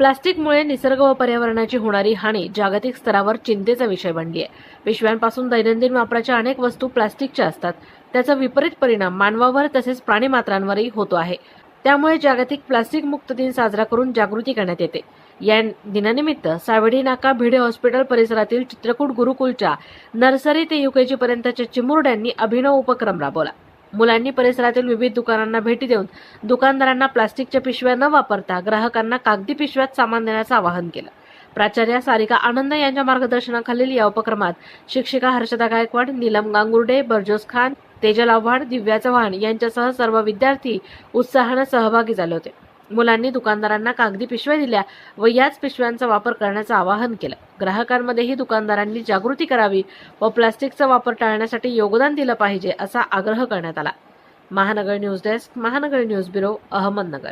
प्लास्टिकमुळे निसर्ग व पर्यावरणाची होणारी हानी जागतिक स्तरावर चिंतेचा विषय बनली आहे पिशव्यांपासून दैनंदिन वापराच्या अनेक वस्तू प्लास्टिकच्या असतात. त्याचा विपरीत परिणाम मानवावर तसेच प्राणीमात्रांवरही होतो आहे. त्यामुळे जागतिक प्लास्टिक मुक्त दिन साजरा करून जागृती करण्यात येते. या दिनानिमित्त सावडी नाका भिडे हॉस्पिटल परिसरातील चित्रकूट गुरुकुलच्या नर्सरी ते युकेजी पर्यंतच्या चिमुरड्यांनी अभिनव उपक्रम राबवला. मुलांनी परिसरातील विविध दुकानांना भेटी देऊन दुकानदारांना प्लास्टिकच्या पिशव्या न वापरता ग्राहकांना कागदी पिशव्यात सामान देण्याचं आवाहन केलं. प्राचार्या सारिका आनंद यांच्या मार्गदर्शनाखालील या उपक्रमात शिक्षिका हर्षदा गायकवाड नीलम गांगुर्डे बर्जोस खान तेजल आव्हाड दिव्या चव्हाण यांच्यासह सर्व विद्यार्थी उत्साहानं सहभागी झाले होते. मुलांनी दुकानदारांना कागदी पिशव्या दिल्या व याच पिशव्यांचा वापर करण्याचं आवाहन केलं. ग्राहकांमध्येही दुकानदारांनी जागृती करावी व प्लास्टिकचा वापर टाळण्यासाठी योगदान दिलं पाहिजे असा आग्रह करण्यात आला. Mahanagar news desk Mahanagar news bureau Ahmednagar.